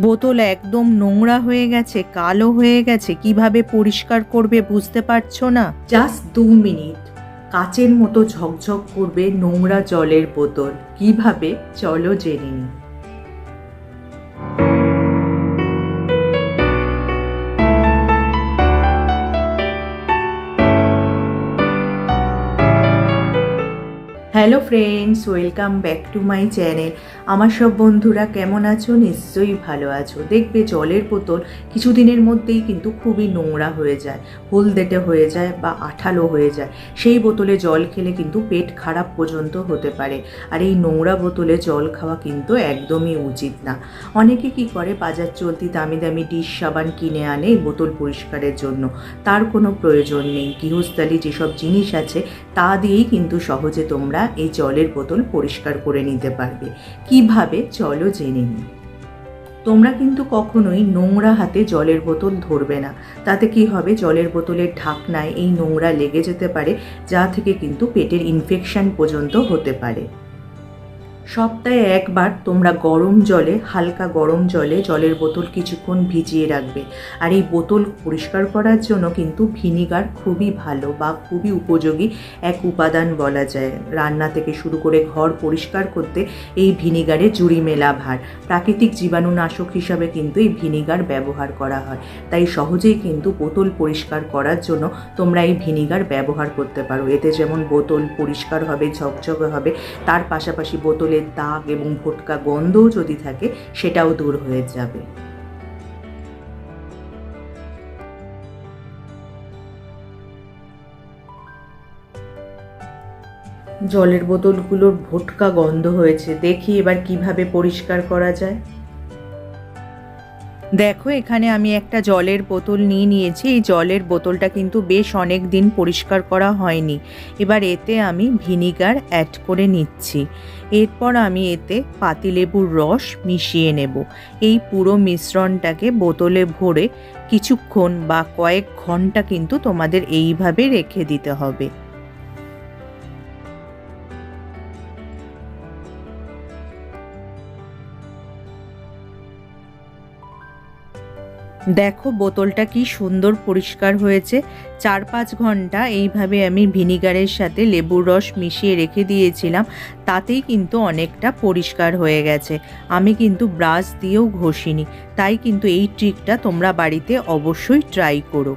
বোতল একদম নোংরা হয়ে গেছে, কালো হয়ে গেছে, কীভাবে পরিষ্কার করবে বুঝতে পারছ না? জাস্ট দু মিনিট। কাচের মতো ঝকঝক করবে নোংরা জলের বোতল। কীভাবে? চলো জেনে নিই। Hello friends, welcome back to my channel. আমার সব বন্ধুরা কেমন আছো? নিশ্চয়ই ভালো আছো। দেখবে জলের বোতল কিছুদিনের মধ্যেই কিন্তু খুবই নোংরা হয়ে যায়, হলদেটে হয়ে যায় বা আঠালো হয়ে যায়। সেই বোতলে জল খেলে কিন্তু পেট খারাপ পর্যন্ত হতে পারে। আর এই নোংরা বোতলে জল খাওয়া কিন্তু একদমই উচিত না। অনেকে কি করে? বাজার চলতি দামি দামি ডিশ সাবান কিনে আনে বোতল পরিষ্কারের জন্য। তার কোনো প্রয়োজন নেই। গৃহস্থালি যেসব জিনিস আছে, তা দিয়েই কিন্তু সহজে তোমরা এই জলের বোতল পরিষ্কার করে নিতে পারবে। কীভাবে? চলো জেনে নিই। তোমরা কিন্তু কখনোই নোংরা হাতে জলের বোতল ধরবে না। তাতে কি হবে? জলের বোতলের ঢাকনায় এই নোংরা লেগে যেতে পারে, যা থেকে কিন্তু পেটের ইনফেকশন পর্যন্ত হতে পারে। সপ্তাহে একবার তোমরা গরম জলে, হালকা গরম জলে জলের বোতল কিছুক্ষণ ভিজিয়ে রাখবে। আর এই বোতল পরিষ্কার করার জন্য কিন্তু ভিনিগার খুবই ভালো বা খুবই উপযোগী এক উপাদান বলা যায়। রান্না থেকে শুরু করে ঘর পরিষ্কার করতে এই ভিনিগারে জুড়ি মেলা ভার। প্রাকৃতিক জীবাণুনাশক হিসাবে কিন্তু এই ভিনিগার ব্যবহার করা হয়। তাই সহজেই কিন্তু বোতল পরিষ্কার করার জন্য তোমরা এই ভিনিগার ব্যবহার করতে পারো। এতে যেমন বোতল পরিষ্কার হবে, ঝকঝকে হবে, তার পাশাপাশি বোতলের দাগ এবং ভোটকা গন্ধও যদি থাকে, সেটাও দূর হয়ে যাবে। জলের বোতলগুলোর ভোটকা গন্ধ হয়েছে, দেখি এবার কীভাবে পরিষ্কার করা যায়। দেখো, এখানে আমি একটা জলের বোতল নিয়ে নিয়েছি। এই জলের বোতলটা কিন্তু বেশ অনেক দিন পরিষ্কার করা হয়নি। এবার এতে আমি ভিনিগার অ্যাড করে নিচ্ছি। এরপর আমি এতে পাতিলেবুর রস মিশিয়ে নেব। এই পুরো মিশ্রণটাকে বোতলে ভরে কিছুক্ষণ বা কয়েক ঘণ্টা কিন্তু তোমাদের এইভাবে রেখে দিতে হবে। দেখো বোতলটা কি সুন্দর পরিষ্কার হয়েছে। চার পাঁচ ঘণ্টা এইভাবে আমি ভিনিগারের সাথে লেবুর রস মিশিয়ে রেখে দিয়েছিলাম, তাতেই কিন্তু অনেকটা পরিষ্কার হয়ে গেছে। আমি কিন্তু ব্রাশ দিয়েও ঘষিনি, তাই কিন্তু এই ট্রিকটা তোমরা বাড়িতে অবশ্যই ট্রাই করো।